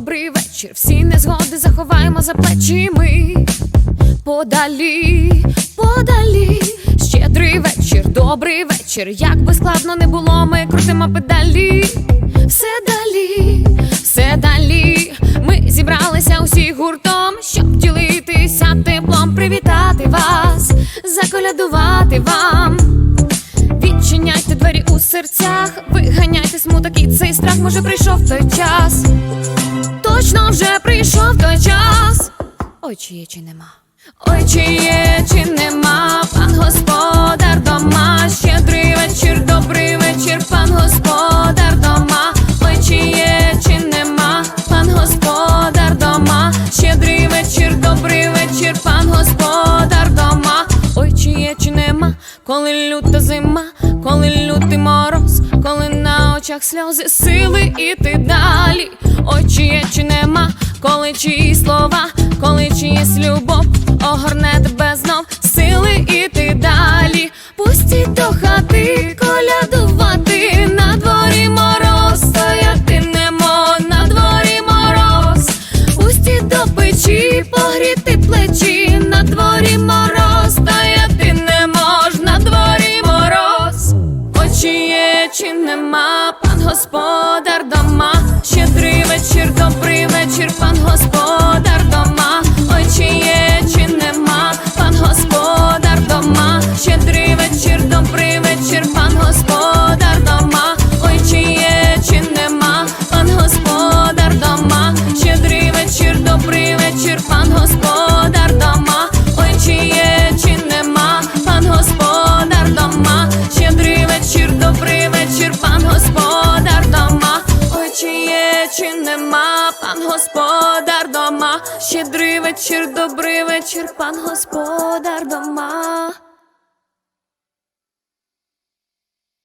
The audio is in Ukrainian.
добрий вечір. Всі незгоди заховаємо за плечі ми подалі, подалі. Щедрий вечір, добрий вечір. Як би складно не було, ми крутимо педалі. Все далі, все далі. Ми зібралися усі гуртом, щоб ділитися теплом, привітати вас, заколядувати вам. Серцях, виганяйте смуток і цей страх, може прийшов той час. Точно вже прийшов той час. Ой, чи є, чи нема. Ой, чи є, чи нема, пан господар дома, коли люта зима, коли лютий мороз, коли на очах сльози, сили іти далі. Ой, чи є, чи нема, коли чиї слова, коли чиїсь любов, огорне тебе знов, сили іти далі. Пустіть до хати, колядувати, на дворі мороз, стояти немо, на дворі мороз, пустіть до печі, погріти плечі, господар дома, чи нема, пан господар дома, щедрий вечір, добрий вечір, пан господар дома.